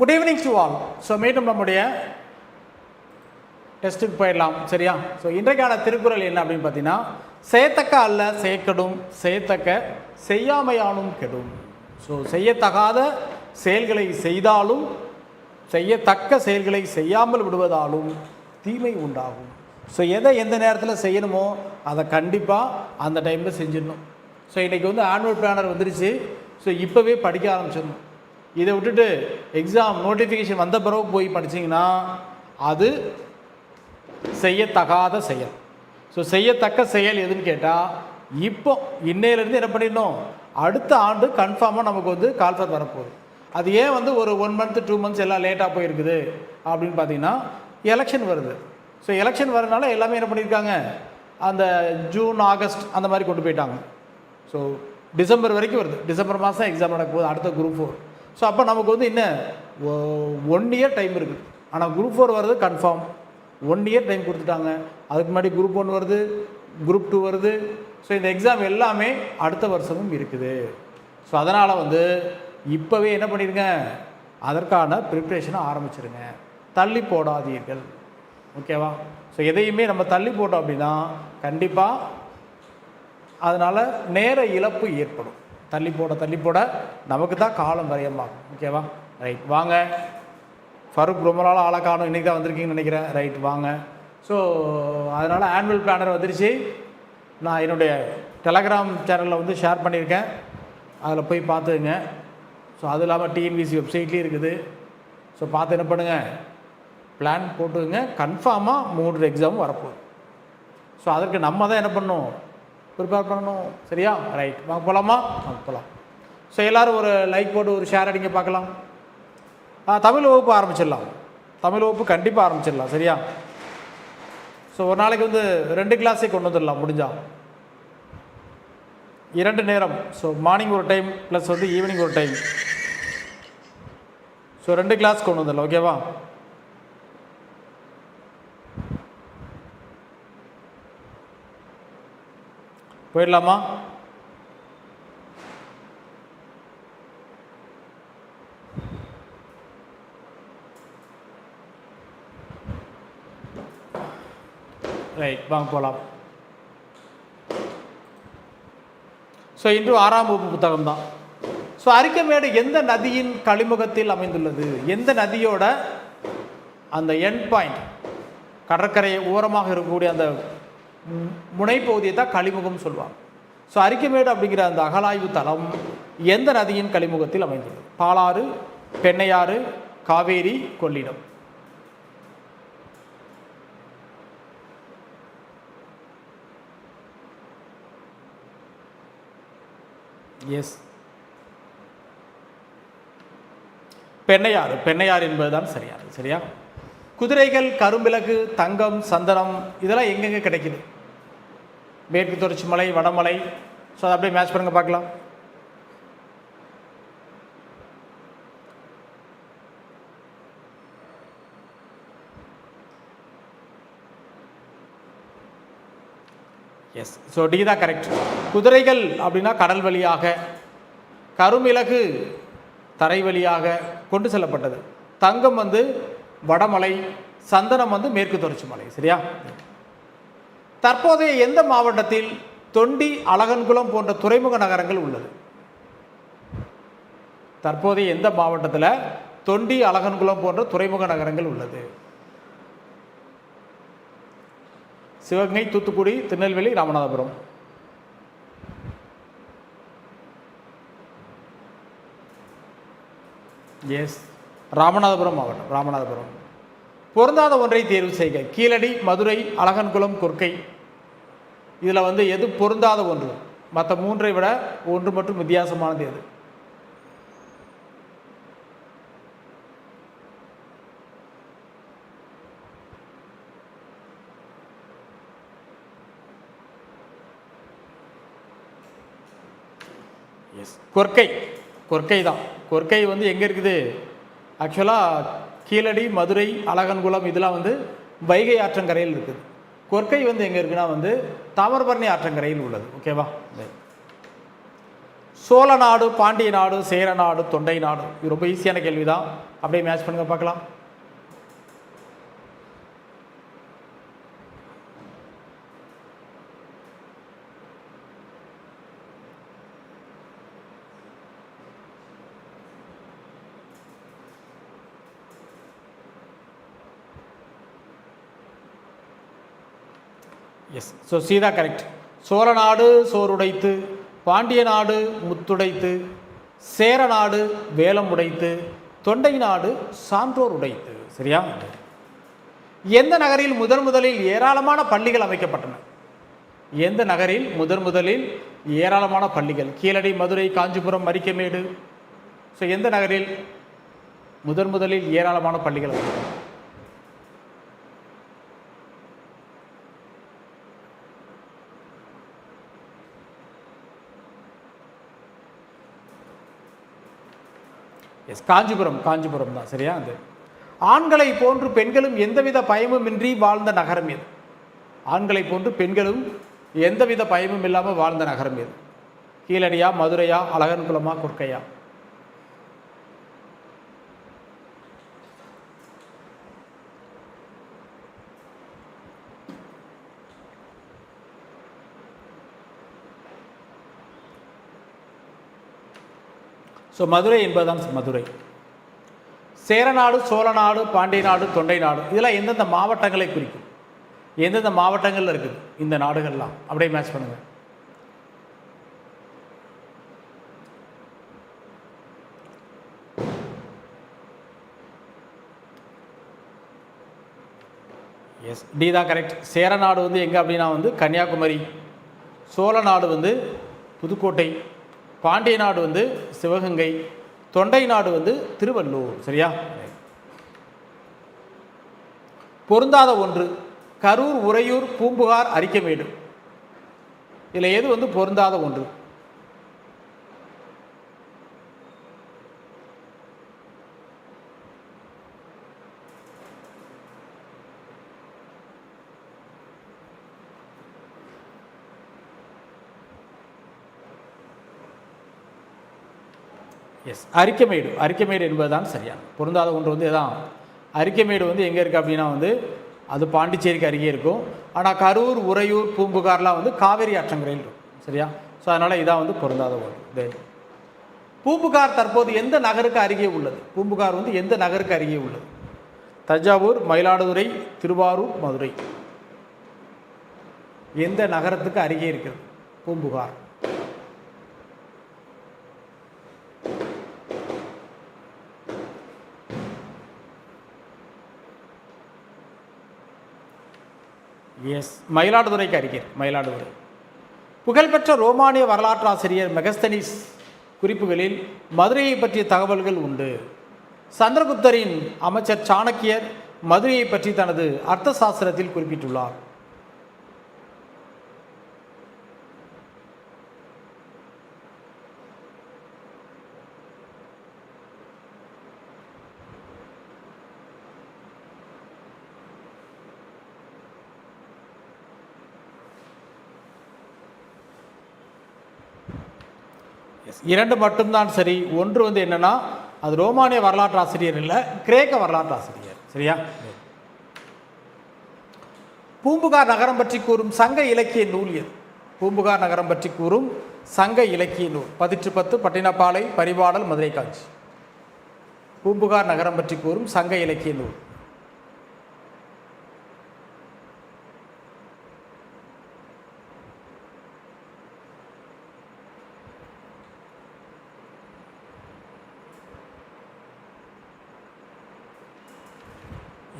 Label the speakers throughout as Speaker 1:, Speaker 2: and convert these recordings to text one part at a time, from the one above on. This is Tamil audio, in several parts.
Speaker 1: Good evening to all so மீண்டும் நம்முடைய டெஸ்ட்டுக்கு போயிடலாம். சரியா? ஸோ இன்றைக்கான திருக்குறள் என்ன அப்படின்னு பார்த்தீங்கன்னா செய்யத்தக்க அல்ல செய்யக்கெடும் செய்யத்தக்க செய்யாமையானும் கெடும். ஸோ செய்யத்தகாத செயல்களை செய்தாலும் செய்யத்தக்க செயல்களை செய்யாமல் விடுவதாலும் தீமை உண்டாகும். ஸோ எதை எந்த நேரத்தில் செய்யணுமோ அதை கண்டிப்பாக அந்த டைமில் செஞ்சிடணும். ஸோ இன்றைக்கி வந்து ஆனுவல் பிளானர் வந்துருச்சு. ஸோ இப்போவே படிக்க ஆரம்பிச்சிடணும். இதை விட்டுட்டு எக்ஸாம் நோட்டிஃபிகேஷன் வந்த பிறகு போய் படிச்சிங்கன்னா அது செய்யத்தகாத செயல். ஸோ செய்யத்தக்க செயல் எதுன்னு கேட்டால் இப்போ இன்னையிலேருந்து என்ன பண்ணிடணும்? அடுத்த ஆண்டு கன்ஃபார்மாக நமக்கு வந்து கால்ஃபர் வரப்போகுது. அது ஏன் வந்து ஒரு ஒன் மந்த் டூ மந்த்ஸ் எல்லாம் லேட்டாக போயிருக்குது? அப்படின்னு பார்த்தீங்கன்னா எலெக்ஷன் வருது. ஸோ எலெக்ஷன் வரனால எல்லாமே என்ன பண்ணியிருக்காங்க அந்த ஜூன் ஆகஸ்ட் அந்த மாதிரி கொண்டு போயிட்டாங்க. ஸோ டிசம்பர் வரைக்கும் வருது. டிசம்பர் மாதம் எக்ஸாம் நடக்க போகுது. அடுத்த குரூப் ஃபோர் ஸோ அப்போ நமக்கு வந்து இன்னும் ஒன் இயர் டைம் இருக்குது ஆனால் குரூப் ஃபோர் வர்றது கன்ஃபார்ம் ஒன் இயர் டைம் கொடுத்துட்டாங்க. அதுக்கு முன்னாடி குரூப் ஒன் வருது குரூப் டூ வருது. ஸோ இந்த எக்ஸாம் எல்லாமே அடுத்த வருஷமும் இருக்குது. ஸோ அதனால் வந்து இப்போவே என்ன பண்ணிடுங்க அதற்கான ப்ரிப்ரேஷனை ஆரம்பிச்சிருங்க. தள்ளி போடாதீர்கள். ஓகேவா ஸோ எதையுமே நம்ம தள்ளி போட்டோம் அப்படின்னா கண்டிப்பாக அதனால் நேர இழப்பு ஏற்படும். தள்ளி போட தள்ளி போட நமக்கு தான் காலம் வரையமாகும் ஓகேவா ரைட் வாங்க. ஃபருக் ரொம்ப நாள் ஆளை காணும். இன்றைக்கி தான் வந்திருக்கீங்கன்னு நினைக்கிறேன். ரைட் வாங்க. ஸோ அதனால் ஆனுவல் பிளானர் வந்துருச்சு. நான் என்னுடைய டெலகிராம் சேனலில் வந்து ஷேர் பண்ணியிருக்கேன். அதில் போய் பார்த்துங்க ஸோ அது இல்லாமல் டிஎன்பிசி வெப்சைட்லேயும் இருக்குது. ஸோ பார்த்து என்ன பண்ணுங்கள் பிளான் போட்டுக்கோங்க. கன்ஃபார்மாக மூன்று எக்ஸாம் வரப்போகுது. ஸோ அதற்கு நம்ம தான் என்ன பண்ணணும்? ப்ரிப்பேர் பண்ணணும். சரியா? ரைட் வாங்க போகலாமா வாங்க போகலாம் ஸோ எல்லோரும் ஒரு லைக் போட்டு ஒரு ஷேர் அடிங்க பார்க்கலாம். ஆ, தமிழ் வகுப்பு ஆரம்பிச்சிடலாம். தமிழ் வகுப்பு கண்டிப்பாக ஆரம்பிச்சிடலாம். சரியா? ஸோ ஒரு நாளைக்கு வந்து ரெண்டு கிளாஸே கொண்டு வந்துடலாம் முடிஞ்சா. இரண்டு நேரம். ஸோ மார்னிங் ஒரு டைம் ப்ளஸ் வந்து ஈவினிங் ஒரு டைம் ஸோ ரெண்டு கிளாஸ் கொண்டு வந்துடலாம் ஓகேவா போயிடலாமா? ரைட் வாங்க போகலாம் ஸோ இன்று ஆறாம் வகுப்பு புத்தகம் தான். ஸோ அரிக்கமேடு எந்த நதியின் கழிமுகத்தில் அமைந்துள்ளது? எந்த நதியோட அந்த எண்ட் பாயிண்ட் கடற்கரை ஓரமாக இருக்கக்கூடிய அந்த முனைப்பகுதியை தான் கழிமுகம் சொல்லுவாங்க ஸோ அரிக்கமேடு அப்படிங்கிற அந்த அகலாய்வு தளம் எந்த நதியின் கழிமுகத்தில் அமைந்துள்ளது? பாலாறு பெண்ணையாறு காவேரி கொள்ளிடம். எஸ் பெண்ணையாறு பெண்ணையாறு என்பதுதான் சரியானது சரியா? குதிரைகள் கரும்பிலகு தங்கம் சந்தனம் இதெல்லாம் எங்கெங்கே கிடைக்குது? மேற்கு தொடர்ச்சி மலை வடமலை ஸோ அதை அப்படியே மேட்ச் பண்ணுங்க பார்க்கலாம். எஸ் ஸோ டி தான் கரெக்ட் குதிரைகள் அப்படின்னா கடல் வழியாக கருமிளகு தரை வழியாக கொண்டு செல்லப்பட்டது. தங்கம் வந்து வடமலை சந்தனம் வந்து மேற்கு தொடர்ச்சி மலை சரியா? தற்போதைய எந்த மாவட்டத்தில் தொண்டி அழகன்குளம் போன்ற துறைமுக நகரங்கள் உள்ளது? தற்போதைய எந்த மாவட்டத்தில் தொண்டி அழகன்குளம் போன்ற துறைமுக நகரங்கள் உள்ளது? சிவகங்கை தூத்துக்குடி திருநெல்வேலி ராமநாதபுரம். எஸ் ராமநாதபுரம் மாவட்டம் ராமநாதபுரம். பொருந்தாத ஒன்றை தேர்வு செய்க. கீழடி மதுரை அழகன்குளம் கொர்க்கை இதில் வந்து எது பொருந்தாத ஒன்று? மற்ற மூன்றை விட ஒன்று மட்டும் வித்தியாசமானது எது? எஸ் கொர்க்கை கொர்க்கை தான். கொர்க்கை வந்து எங்கே இருக்குது? ஆக்சுவலாக கீழடி மதுரை அழகன்குளம் இதெல்லாம் வந்து வைகை ஆற்றங்கரையில் இருக்குது. கொற்கை வந்து எங்கே இருக்குன்னா வந்து தாமிரபரணி ஆற்றங்கரையில் உள்ளது. ஓகேவா சோழ நாடு பாண்டிய நாடு சேர நாடு தொண்டை நாடு. இது ரொம்ப ஈஸியான கேள்வி தான் அப்படியே மேட்ச் பண்ணுங்க பார்க்கலாம். எஸ் ஸோ சீதா கரெக்ட் சோழ நாடு சோறுடைத்து பாண்டிய நாடு முத்துடைத்து சேர நாடு வேலம் உடைத்து தொண்டை நாடு சான்றோர் உடைத்து. சரியா? எந்த நகரில் முதன் முதலில் ஏராளமான பள்ளிகள் அமைக்கப்பட்டன? எந்த நகரில் முதன் முதலில் ஏராளமான பள்ளிகள்? கீழடி மதுரை காஞ்சிபுரம் மரிக்கமேடு ஸோ எந்த நகரில் முதன் முதலில் ஏராளமான பள்ளிகள் அமைக்கப்பட்டன? எஸ் காஞ்சிபுரம் காஞ்சிபுரம் தான் சரியா? அது ஆண்களை போன்று பெண்களும் எந்தவித பயமுமின்றி வாழ்ந்த நகரம் இது ஆண்களை போன்று பெண்களும் எந்தவித பயமும் இல்லாமல் வாழ்ந்த நகரம் இது கீழடியா மதுரையா அழகன்குளமா குர்க்கையா? ஸோ மதுரை என்பதுதான் மதுரை சேரநாடு சோழநாடு பாண்டிய நாடு தொண்டை நாடு இதெல்லாம் எந்தெந்த மாவட்டங்களை குறிக்கும்? எந்தெந்த மாவட்டங்களில் இருக்குது? இந்த நாடுகள்லாம். அப்படியே மேட்ச் பண்ணுங்கள் எஸ் டி தான் கரெக்ட் சேரநாடு வந்து எங்கே அப்படின்னா வந்து கன்னியாகுமரி. சோழநாடு வந்து புதுக்கோட்டை. பாண்டிய நாடு வந்து சிவகங்கை தொண்டை நாடு வந்து திருவள்ளூர் சரியா? பொருந்தாத ஒன்று கரூர் உறையூர் பூம்புகார் அரிக்கமேடு. இதில் எது வந்து பொருந்தாத ஒன்று? எஸ் அரிக்கமேடு அரிக்கமேடு என்பதுதான் சரியான பொருந்தாத ஒன்று வந்து இதான் அரிக்கமேடு வந்து எங்கே இருக்குது அப்படின்னா வந்து அது பாண்டிச்சேரிக்கு அருகே இருக்கும். ஆனால் கரூர் உறையூர் பூம்புகார்லாம் வந்து காவேரி ஆற்றங்கரையில் இருக்கும். சரியா? ஸோ அதனால் இதான் வந்து பொருந்தாத ஒன்று. தென் பூம்புகார் தற்போது எந்த நகருக்கு அருகே உள்ளது? பூம்புகார் வந்து எந்த நகருக்கு அருகே உள்ளது? தஞ்சாவூர் மயிலாடுதுறை திருவாரூர் மதுரை. எந்த நகரத்துக்கு அருகே இருக்கிறது? பூம்புகார். எஸ் மயிலாடுதுறைக்கு அருகே மயிலாடுதுறை. புகழ்பெற்ற ரோமானிய வரலாற்றாசிரியர் மெகஸ்தனிஸ் குறிப்புகளில் மதுரையை பற்றிய தகவல்கள் உண்டு. சந்திரகுப்தரின் அமைச்சர் சாணக்கியர் மதுரையை பற்றி தனது அர்த்த சாஸ்திரத்தில் குறிப்பிட்டுள்ளார். இரண்டு மட்டும்தான் சரி. ஒன்று வந்து என்னன்னா அது ரோமானிய வரலாற்று ஆசிரியர் இல்லை கிரேக்க வரலாற்று ஆசிரியர். சரியா? பூம்புகார் நகரம் பற்றி கூறும் சங்க இலக்கிய நூல் எது? பூம்புகார் நகரம் பற்றி கூறும் சங்க இலக்கிய நூல். பதிற்று பத்து பட்டினப்பாலை பரிபாடல் மதுரை காஞ்சி பூம்புகார் நகரம் பற்றி கூறும் சங்க இலக்கிய நூல்.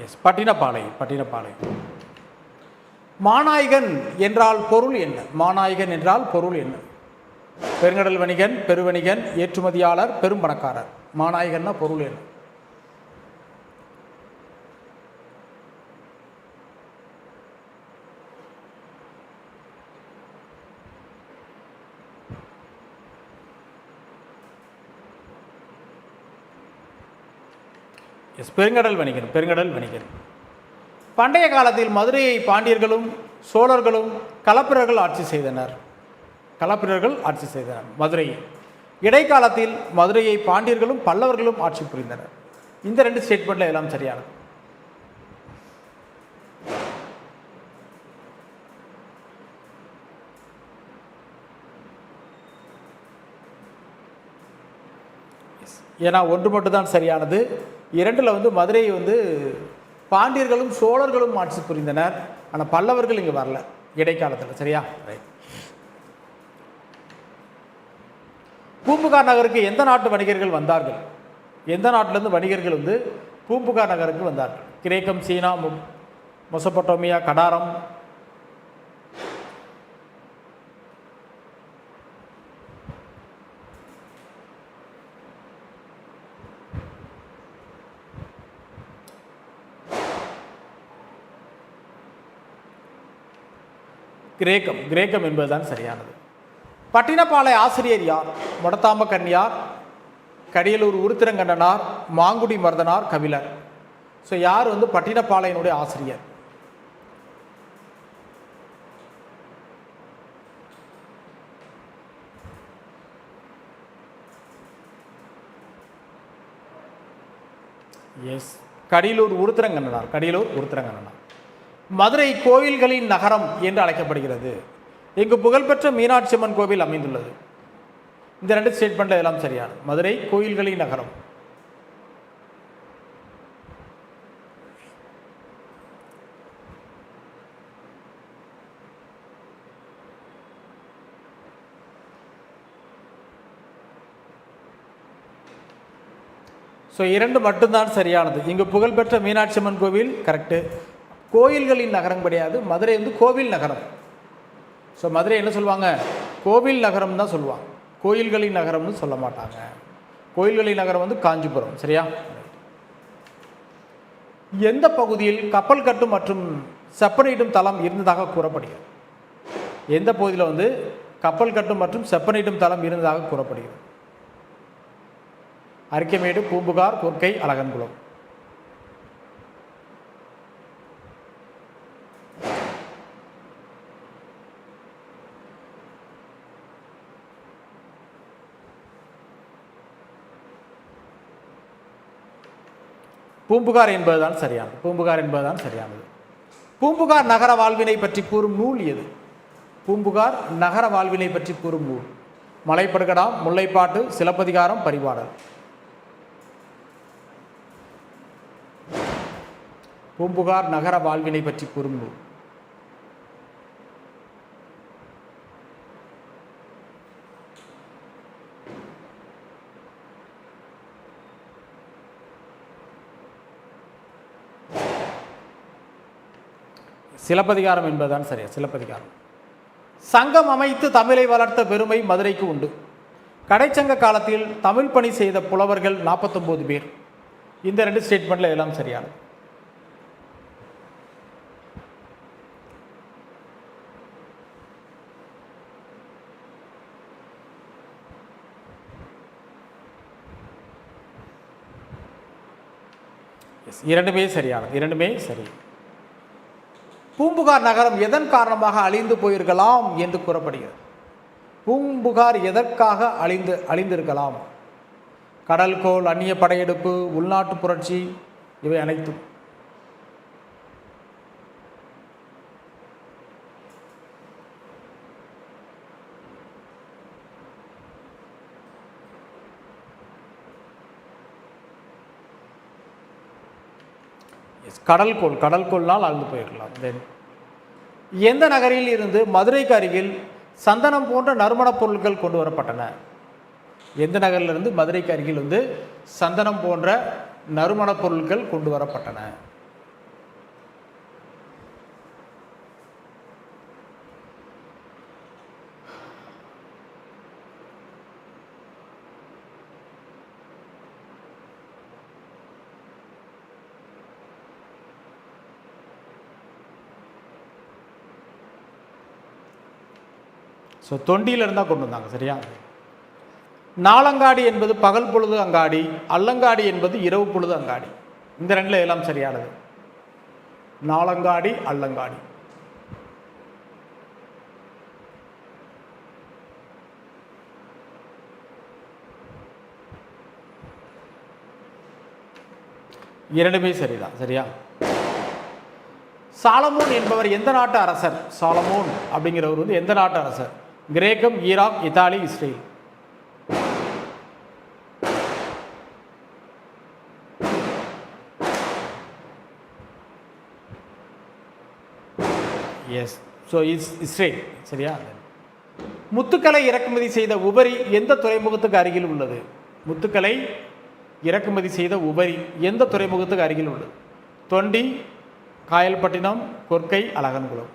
Speaker 1: எஸ் பட்டினப்பாலை பட்டினப்பாலை மாநாயகன் என்றால் பொருள் என்ன? மாநாயகன் என்றால் பொருள் என்ன? பெருங்கடல் வணிகன் பெருவணிகன் ஏற்றுமதியாளர் பெரும் பணக்காரர் மாநாயகன்னா பொருள் என்ன? எஸ் பெருங்கடல் வணிகன் பெருங்கடல் வணிகன் பண்டைய காலத்தில் மதுரையை பாண்டியர்களும் சோழர்களும் களப்பிரர்கள் ஆட்சி செய்தனர். களப்பிரர்கள் ஆட்சி செய்தனர் மதுரையை. இடைக்காலத்தில் மதுரையை பாண்டியர்களும் பல்லவர்களும் ஆட்சி புரிந்தனர். இந்த ரெண்டு ஸ்டேட்மெண்ட்ல எல்லாம் சரியானது. ஏன்னா ஒன்று மட்டும்தான் சரியானது. இரண்டில் வந்து மதுரையை வந்து பாண்டியர்களும் சோழர்களும் ஆட்சி புரிந்தனர். ஆனால் பல்லவர்கள் இங்கே வரல. இடைக்காலத்தில் சரியா? ரைட் பூம்புகார் நகருக்கு எந்த நாட்டு வணிகர்கள் வந்தார்கள்? எந்த நாட்டிலேருந்து வணிகர்கள் வந்து பூம்புகார் நகருக்கு வந்தார்கள்? கிரேக்கம் சீனா மொ- மொசபொட்டோமியா கடாரம் கிரேக்கம் கிரேக்கம் என்பதுதான் சரியானது. பட்டினப்பாலை ஆசிரியர் யார்? முடத்தாம கன்னியார் கடியலூர் உருத்திரங்கண்ணனார் மாங்குடி மருதனார் கபிலர். ஸோ யார் வந்து பட்டினப்பாளையனுடைய ஆசிரியர்? எஸ் கடியலூர் உருத்திரங்கண்ணனார் கடியலூர் உருத்திரங்கண்ணனார் மதுரை கோவில்களின் நகரம் என்று அழைக்கப்படுகிறது. இங்கு புகழ்பெற்ற மீனாட்சி அம்மன் கோவில் அமைந்துள்ளது. இந்த ரெண்டு ஸ்டேட்மெண்ட் எல்லாம் சரியான. மதுரை கோயில்களின் நகரம். ஸோ இரண்டு மட்டும்தான் சரியானது. இங்கு புகழ்பெற்ற மீனாட்சி அம்மன் கோவில் கரெக்டு கோயில்களின் நகரம் கிடையாது. மதுரை வந்து கோவில் நகரம். ஸோ மதுரை என்ன சொல்லுவாங்க? கோவில் நகரம் தான் சொல்லுவாங்க. கோயில்களின் நகரம்னு சொல்ல மாட்டாங்க. கோயில்களின் நகரம் வந்து காஞ்சிபுரம். சரியா? எந்த பகுதியில் கப்பல் கட்டும் மற்றும் செப்பனிடும் தளம் இருந்ததாக கூறப்படுகிறது? எந்த பகுதியில் வந்து கப்பல் கட்டும் மற்றும் செப்பனிடும் தளம் இருந்ததாக கூறப்படுகிறது? அரிக்கமேடு பூம்புகார் கொர்க்கை அழகன்குளம். பூம்புகார் என்பதுதான் சரியானது. பூம்புகார் என்பதுதான் சரியானது. பூம்புகார் நகர வாழ்வினை பற்றி கூறும் நூல் எது? பூம்புகார் நகர வாழ்வினை பற்றி கூறும் நூல். மலைப்படுகடா முல்லைப்பாட்டு சிலப்பதிகாரம் பரிபாடல் பூம்புகார் நகர வாழ்வினை பற்றி கூறும் நூல். சிலப்பதிகாரம் என்பதுதான் சரியா? சிலப்பதிகாரம். சங்கம் அமைத்து தமிழை வளர்த்த பெருமை மதுரைக்கு உண்டு. கடைச்சங்க காலத்தில் தமிழ் பணி செய்த புலவர்கள் நாற்பத்தொம்போது பேர். இந்த ரெண்டு ஸ்டேட்மெண்ட்டில் எல்லாம் சரியானது. இரண்டுமே சரியானது. இரண்டுமே சரி. பூம்புகார் நகரம் எதன் காரணமாக அழிந்து போயிருக்கலாம் என்று கூறப்படுகிறது. பூம்புகார் எதற்காக அழிந்து அழிந்திருக்கலாம்? கடல்கோள் அந்நிய படையெடுப்பு உள்நாட்டு புரட்சி இவை அனைத்தும். கடல்கோள் கடல்கோள்னால் அழிந்து போயிருக்கலாம். தென் எந்த நகரில் இருந்து மதுரைக்கு அருகில் சந்தனம் போன்ற நறுமணப் பொருட்கள் கொண்டு வரப்பட்டன? எந்த நகரிலிருந்து மதுரைக்கு அருகில் வந்து சந்தனம் போன்ற நறுமணப் பொருட்கள் கொண்டு வரப்பட்டன? ஸோ தொண்டியிலிருந்தால் கொண்டு வந்தாங்க சரியா? நாளங்காடி என்பது பகல் பொழுது அங்காடி அல்லங்காடி என்பது இரவு பொழுது அங்காடி. இந்த ரெண்டில் எல்லாம் சரியானது. நாளங்காடி அல்லங்காடி. இரண்டுமே சரிதான் சரியா? சாலமோன் என்பவர் எந்த நாட்டு அரசர்? சாலமோன் அப்படிங்கிறவர் வந்து எந்த நாட்டு அரசர்? கிரேக்கம் Iraq Italy Israel. Yes so is Israel சரியா? முத்துக்களை இறக்குமதி செய்த உபரி எந்த துறைமுகத்துக்கு அருகில் உள்ளது? முத்துக்களை இறக்குமதி செய்த உபரி எந்த துறைமுகத்துக்கு அருகில் உள்ளது? தொண்டி காயல்பட்டினம் கொர்க்கை அழகன்குளம்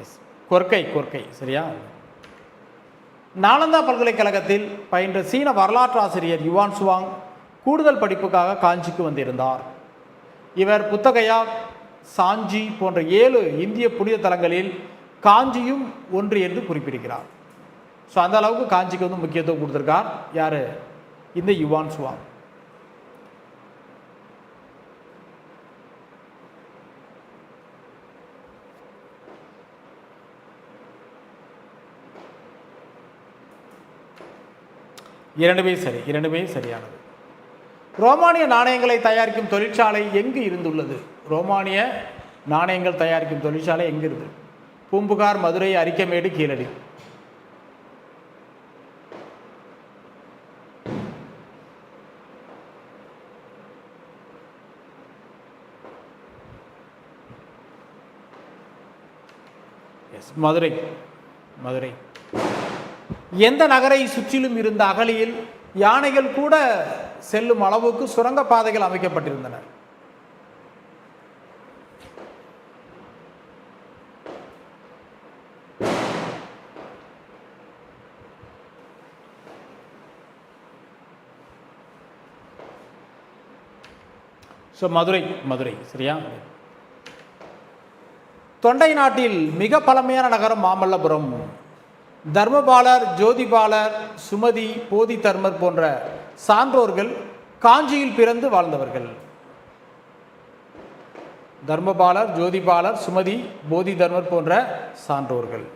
Speaker 1: எஸ் கொர்க்கை கொர்க்கை சரியா? நாலந்தா பல்கலைக்கழகத்தில் பயின்ற சீன வரலாற்று ஆசிரியர் யுவான் சுவாங் கூடுதல் படிப்புக்காக காஞ்சிக்கு வந்திருந்தார். இவர் புத்தகையா சாஞ்சி போன்ற ஏழு இந்திய புனித தலங்களில் காஞ்சியும் ஒன்று என்று குறிப்பிடுகிறார். ஸோ அந்த அளவுக்கு காஞ்சிக்கு வந்து முக்கியத்துவம் கொடுத்துருக்கார் யார்? இந்த யுவான் சுவாங். இரண்டுமே சரி இரண்டுமே சரியானது. ரோமானிய நாணயங்களை தயாரிக்கும் தொழிற்சாலை எங்கு இருந்துள்ளது? ரோமானிய நாணயங்கள் தயாரிக்கும் தொழிற்சாலை எங்கு இருந்து? பூம்புகார் மதுரை அரிக்கமேடு கீழடி. எஸ் மதுரை மதுரை. எந்த நகரை சுற்றிலும் இருந்த அகலியில் யானைகள் கூட செல்லும் அளவுக்கு சுரங்கப் பாதைகள் அமைக்கப்பட்டிருந்தன. ஸோ மதுரை மதுரை சரியா? தொண்டை நாட்டில் மிக பழமையான நகரம் மாமல்லபுரம். தர்மபாலர் ஜோதிபாலர் சுமதி போதி தர்மர் போன்ற சான்றோர்கள் காஞ்சியில் பிறந்து வாழ்ந்தவர்கள். தர்மபாலர் ஜோதிபாலர் சுமதி போதி தர்மர் போன்ற சான்றோர்கள்.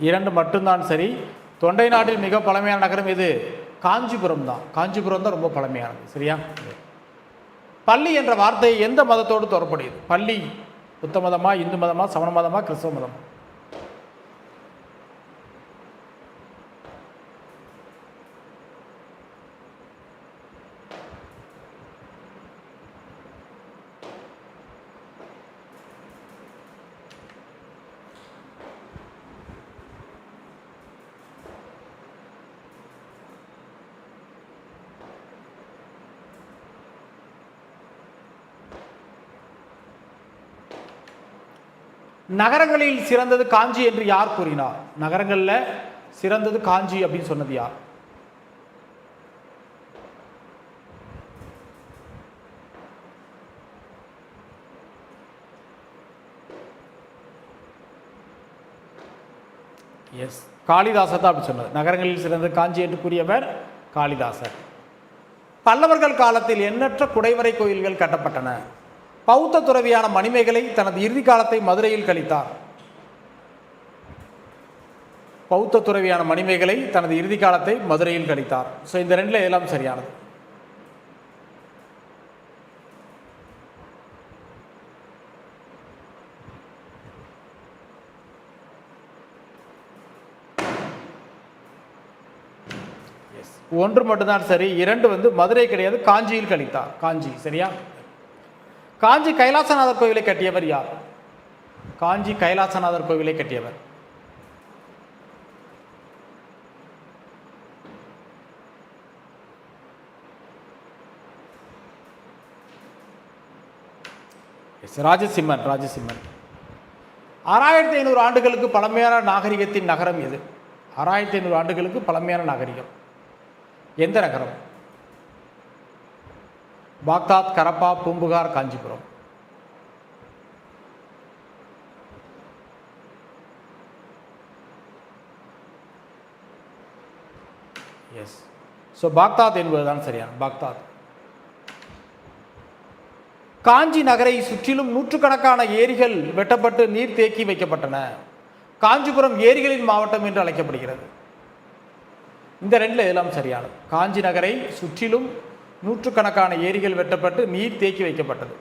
Speaker 1: இரண்டு மட்டும்தான் சரி. தொண்டை நாட்டில் மிக பழமையான நகரம் எது? காஞ்சிபுரம் தான். காஞ்சிபுரம் தான் ரொம்ப பழமையானது. சரியா? பள்ளி என்ற வார்த்தை எந்த மதத்தோடு தொடர்புடையது? பள்ளி புத்த மதமா இந்து மதமா சமண மதமா கிறிஸ்தவ மதமா? நகரங்களில் சிறந்தது காஞ்சி என்று யார் கூறினார்? நகரங்களில் சிறந்தது காஞ்சி அப்படின்னு சொன்னது யார்? எஸ் காளிதாசர் தான் அப்படி சொன்னது நகரங்களில் சிறந்தது காஞ்சி என்று கூறியவர் காளிதாசர். பல்லவர்கள் காலத்தில் எண்ணற்ற குடைவரை கோயில்கள் கட்டப்பட்டன. பௌத்த துறவியான மணிமேகலை தனது இறுதி காலத்தை மதுரையில் கழித்தார். பௌத்த துறவியான மணிமேகலை தனது இறுதி காலத்தை மதுரையில் கழித்தார். ஸோ இந்த ரெண்டில் எல்லாம் சரியானது. ஒன்று மட்டும்தான் சரி இரண்டு வந்து மதுரை கிடையாது காஞ்சியில் கழித்தார். காஞ்சி சரியா? காஞ்சி கைலாசநாதர் கோவிலை கட்டியவர் யார்? காஞ்சி கைலாசநாதர் கோவிலை கட்டியவர். எஸ் ராஜசிம்மன் ராஜசிம்மன். ஆறாயிரத்தி ஐநூறு ஆண்டுகளுக்கு பழமையான நாகரிகத்தின் நகரம் எது? ஆறாயிரத்தி ஐநூறு ஆண்டுகளுக்கு பழமையான நாகரிகம். எந்த நகரம்? Baghdad Harappa Poompuhar Kanchipuram. Yes so Baghdad என்பதுதான் சரியான பாக்தாத். காஞ்சி நகரை சுற்றிலும் நூற்றுக்கணக்கான ஏரிகள் வெட்டப்பட்டு நீர் தேக்கி வைக்கப்பட்டன. காஞ்சிபுரம் ஏரிகளின் மாவட்டம் என்று அழைக்கப்படுகிறது. இந்த ரெண்டில் எல்லாம் சரியானது. காஞ்சி நகரை சுற்றிலும் நூற்றுக்கணக்கான ஏரிகள் வெட்டப்பட்டு நீர் தேக்கி வைக்கப்பட்டது.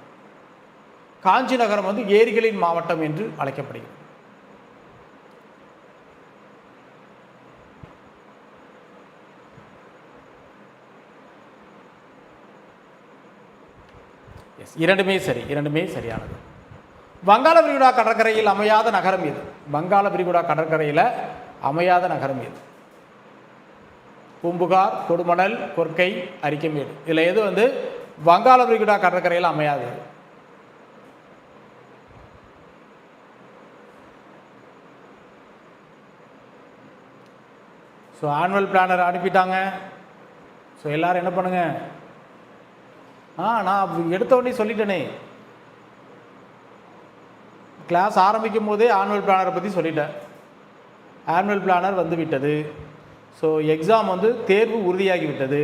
Speaker 1: காஞ்சி நகரம் வந்து ஏரிகளின் மாவட்டம் என்று அழைக்கப்படுகிறது. எஸ் இரண்டுமே சரி இரண்டுமே சரியானது. வங்காள விரிகுடா கடற்கரையில் அமையாத நகரம் இது. வங்காள விரிகுடா கடற்கரையில் அமையாத நகரம் இது. பூம்புகார் கொடுமணல் கொற்கை அரிக்கமேடு. இதில் எது வந்து வங்காள விரிகுடா கடற்கரையில் அமையாது. ஸோ ஆனுவல் பிளானர் அனுப்பிட்டாங்க. ஸோ எல்லாரும் என்ன பண்ணுங்க? ஆ நான் எடுத்த உடனே சொல்லிட்டேனே. கிளாஸ் ஆரம்பிக்கும் போதே ஆனுவல் பிளானரை பற்றி சொல்லிட்டேன். ஆனுவல் பிளானர் வந்து விட்டது. ஸோ எக்ஸாம் வந்து தேர்வு உறுதியாகிவிட்டது.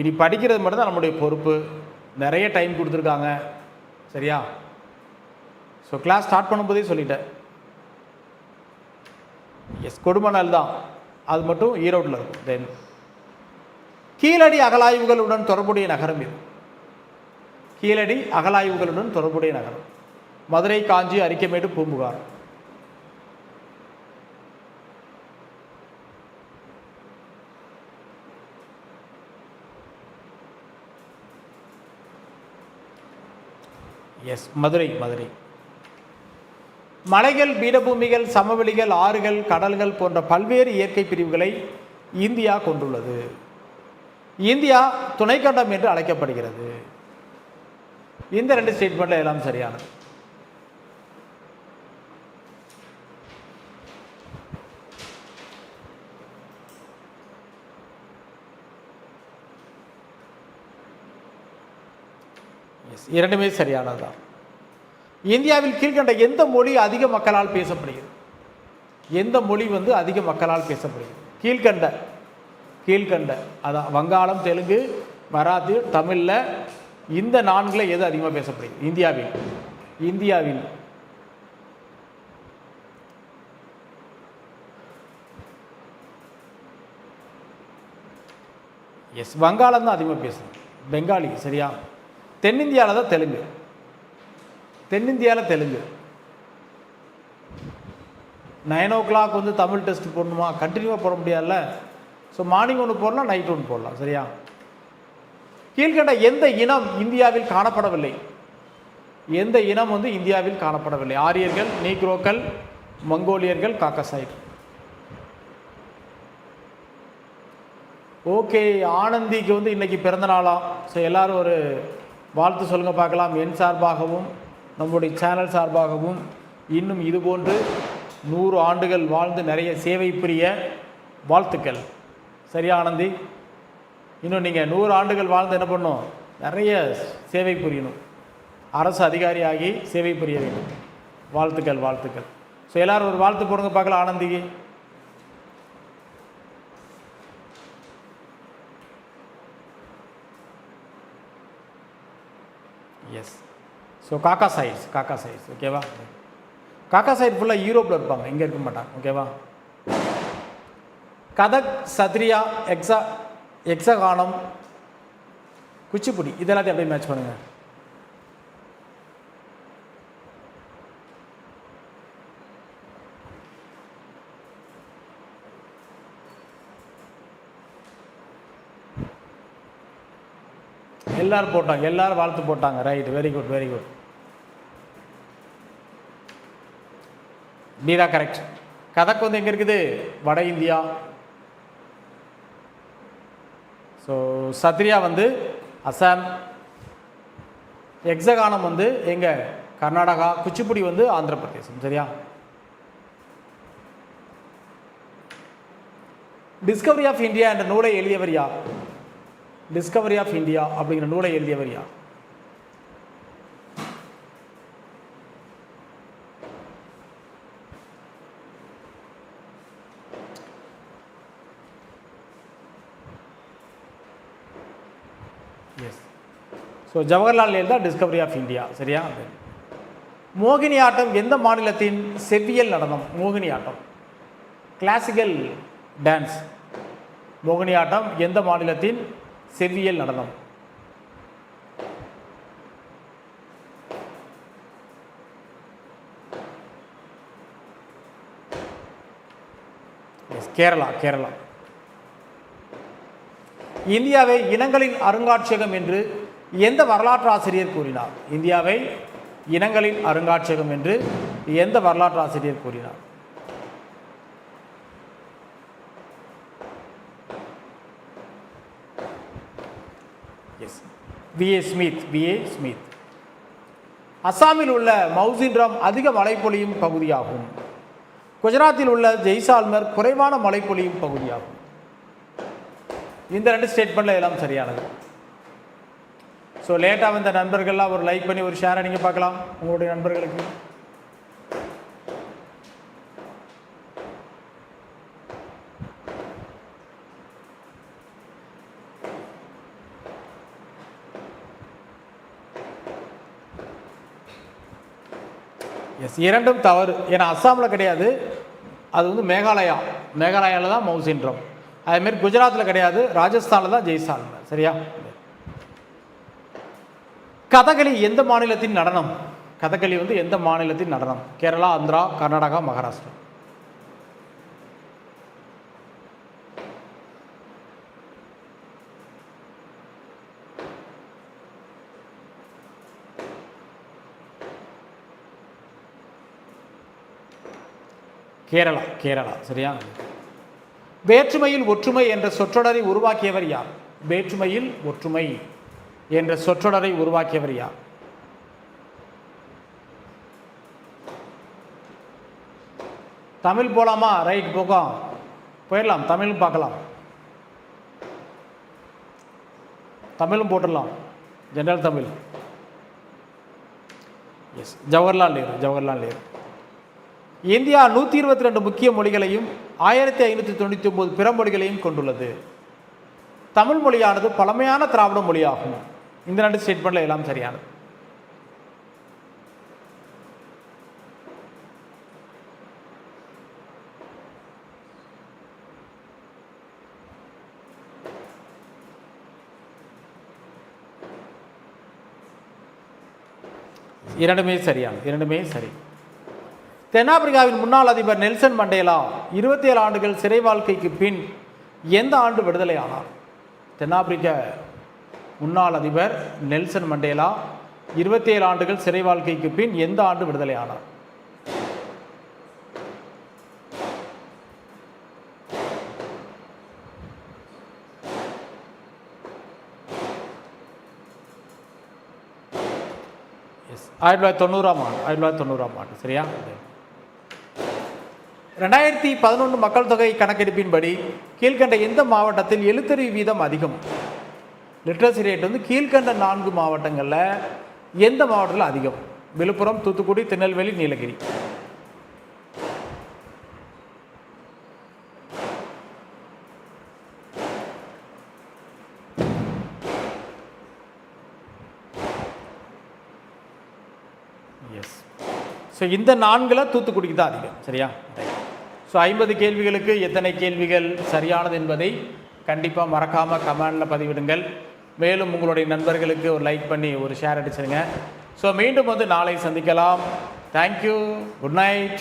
Speaker 1: இனி படிக்கிறது மட்டும்தான் நம்முடைய பொறுப்பு. நிறைய டைம் கொடுத்துருக்காங்க. சரியா? ஸோ கிளாஸ் ஸ்டார்ட் பண்ணும்போதே சொல்லிட்டேன். எஸ் கொடுமணல் தான். அது மட்டும் ஈரோட்டில் இருக்கும். தென் கீழடி அகலாய்வுகளுடன் தொடர்புடைய நகரம் இது. கீழடி அகலாய்வுகளுடன் தொடர்புடைய நகரம். மதுரை காஞ்சி அரிக்கமேடு பூம்புகார். எஸ் மதுரை மதுரை மலைகள் பீடபூமிகள் சமவெளிகள் ஆறுகள் கடல்கள் போன்ற பல்வேறு இயற்கை பிரிவுகளை இந்தியா கொண்டுள்ளது. இந்தியா துணைக்கண்டம் என்று அழைக்கப்படுகிறது. இந்த ரெண்டு ஸ்டேட்மெண்ட்டில் எல்லாம் சரியானது. இரண்டுமே சரியானதுதான். இந்தியாவில் கீழ்கண்ட எந்த மொழி அதிக மக்களால் பேசப்படுகிறது? எந்த மொழி வந்து அதிக மக்களால் பேசப்படுகிறது? கீழ்கண்ட கீழ்கண்ட அதான் வங்காளம் தெலுங்கு மராத்தி தமிழில் இந்த நான்கில் எது அதிகமாக பேசப்படுகிறது? இந்தியாவில். இந்தியாவில். எஸ் வங்காளம் தான் அதிகமாக பேசுது பெங்காலி சரியா? தென்னிந்தியாவில் தான் தெலுங்கு. தென்னிந்தியாவில் தெலுங்கு. நைன் ஓ கிளாக் வந்து தமிழ் டெஸ்ட் போடணுமா? கண்டினியூவாக போட முடியாதுல்ல? ஸோ மார்னிங் ஒன்று போடலாம் நைட் ஒன்று போடலாம் சரியா? கீழ்கண்ட எந்த இனம் இந்தியாவில் காணப்படவில்லை? எந்த இனம் வந்து இந்தியாவில் காணப்படவில்லை? ஆரியர்கள் நீக்ரோக்கள் மங்கோலியர்கள் காக்கசாய்கள் ஓகே ஆனந்திக்கு வந்து இன்னைக்கு பிறந்த நாளாம் ஸோ எல்லாரும் ஒரு வாழ்த்து சொல்லுங்க பார்க்கலாம். என் சார்பாகவும் நம்முடைய சேனல் சார்பாகவும் இன்னும் இதுபோன்று நூறு ஆண்டுகள் வாழ்ந்து நிறைய சேவை புரிய வாழ்த்துக்கள். சரியா ஆனந்தி? இன்னும் நீங்கள் நூறு ஆண்டுகள் வாழ்ந்து என்ன பண்ணும் நிறைய சேவை புரியணும். அரசு அதிகாரியாகி சேவை புரிய வேண்டும். வாழ்த்துக்கள் வாழ்த்துக்கள். ஸோ எல்லோரும் ஒரு வாழ்த்து போடுங்க பார்க்கலாம் ஆனந்திக்கு எஸ் ஸோ காக்கா சைட்ஸ் காக்கா சைட்ஸ் ஓகேவா காக்கா சைட் ஃபுல்லாக யூரோப்பில் இருப்பாங்க இங்கே இருக்க மாட்டாங்க ஓகேவா கதக் சத்ரியா எக்ஸா எக்ஸகானம் குச்சிப்புடி இதெல்லாத்தையும் அப்படியே மேட்ச் பண்ணுங்க. எல்லாரும் போட்டாங்க எல்லாரும் வாழ்த்து போட்டாங்க. Right very good very good Neetha correct Gadag வந்து எங்கே இருக்குது? வட இந்தியா. ஸோ சத்ரியா வந்து அசாம். எக்ஸகானம் வந்து எங்கே? கர்நாடகா. குச்சிப்புடி வந்து ஆந்திர பிரதேசம் சரியா? டிஸ்கவரி ஆஃப் இந்தியா என்ற நூலை எழுதியவர் யார்? டிஸ்கவரி ஆஃப் இந்தியா அப்படிங்கிற நூலை எழுதியவர் யார்? எஸ் ஸோ ஜவஹர்லால் நேரு தான் டிஸ்கவரி ஆஃப் இந்தியா சரியா? மோகினி ஆட்டம் எந்த மாநிலத்தின் செவ்வியல் நடனம்? மோகினி ஆட்டம். கிளாசிக்கல் டான்ஸ் மோகினி ஆட்டம் எந்த மாநிலத்தின் செவ்வியல் நடனம். கேரளா கேரளா இந்தியாவை இனங்களின் அருங்காட்சியகம் என்று எந்த வரலாற்று ஆசிரியர் கூறினார்? இந்தியாவை இனங்களின் அருங்காட்சியகம் என்று எந்த வரலாற்று ஆசிரியர் கூறினார் yes V A Smith V A Smith அஸ்ஸாமில் உள்ள மவுசின்ராம் அதிக மழை பொழியும் பகுதியாகும். குஜராத்தில் உள்ள ஜெய்சால்மர் குறைவான மழை பொழியும் பகுதியாகும். இந்த ரெண்டு ஸ்டேட்மெண்ட்டில் எல்லாம் சரியானது. ஸோ லேட்டாக வந்த நண்பர்கள்லாம் ஒரு லைக் பண்ணி ஒரு ஷேரை நீங்கள் பார்க்கலாம். உங்களுடைய நண்பர்களுக்கு. இரண்டும் தவறு. ஏன்னா அஸ்ஸாமில் கிடையாது. அது வந்து மேகாலயா. மேகாலயாவில் தான் மவுசின்றம் அதேமாரி குஜராத்தில் கிடையாது. ராஜஸ்தானில் தான் ஜெய்சால். சரியா? கதகளி எந்த மாநிலத்தின் நடனம்? கதகளி வந்து எந்த மாநிலத்தின் நடனம்? கேரளா ஆந்திரா கர்நாடகா மகாராஷ்டிரா. கேரளா கேரளா சரியா? வேற்றுமையில் ஒற்றுமை என்ற சொற்றொடரை உருவாக்கியவர் யார்? வேற்றுமையில் ஒற்றுமை என்ற சொற்றொடரை உருவாக்கியவர் யார்? தமிழ் போலாமா? ரைட் போகும் போயிடலாம் தமிழும் பார்க்கலாம். தமிழும் போட்டுடலாம். General Tamil. Yes Jawaharlal Nehru Jawaharlal Nehru. India நூற்றி இருபத்தி ரெண்டு முக்கிய மொழிகளையும் ஆயிரத்தி ஐநூற்றி தொண்ணூற்றி ஒம்பது பிற மொழிகளையும் கொண்டுள்ளது. தமிழ் மொழியானது பழமையான திராவிட மொழியாகும். இந்த ரெண்டு ஸ்டேட்மெண்ட்டில் எல்லாம் சரியானது. இரண்டுமே சரியானது. இரண்டுமே சரி. தென்னாப்பிரிக்காவின் முன்னாள் அதிபர் நெல்சன் மண்டேலா இருபத்தி ஏழு ஆண்டுகள் சிறை வாழ்க்கைக்கு பின் எந்த ஆண்டு விடுதலை ஆனார் தென்னாப்பிரிக்க முன்னாள் அதிபர் நெல்சன் மண்டேலா இருபத்தி ஏழு ஆண்டுகள் சிறை வாழ்க்கைக்கு பின் எந்த ஆண்டு விடுதலை ஆனார் எஸ் ஆயிரத்தி தொள்ளாயிரத்தி தொண்ணூறாம் ஆண்டு ஆயிரத்தி தொள்ளாயிரத்தி தொண்ணூறாம் ஆண்டு சரியா? ரெண்டாயிரத்தி பதினொன்று மக்கள் தொகை கணக்கெடுப்பின்படி கீழ்கண்ட எந்த மாவட்டத்தில் எழுத்தறிவு வீதம் அதிகம்? லிட்ரஸி ரேட் வந்து கீழ்கண்ட நான்கு மாவட்டங்களில் எந்த மாவட்டத்தில் அதிகம்? விழுப்புரம் தூத்துக்குடி திருநெல்வேலி நீலகிரி. எஸ் ஸோ இந்த நான்கில் தூத்துக்குடிக்கு தான் அதிகம் சரியா? ஸோ ஐம்பது கேள்விகளுக்கு எத்தனை கேள்விகள் சரியானது என்பதை கண்டிப்பாக மறக்காமல் கமெண்டில் பதிவிடுங்கள். மேலும் உங்களுடைய நண்பர்களுக்கு ஒரு லைக் பண்ணி ஒரு ஷேர் அடிச்சிருங்க. ஸோ மீண்டும் வந்து நாளை சந்திக்கலாம். Thank you good night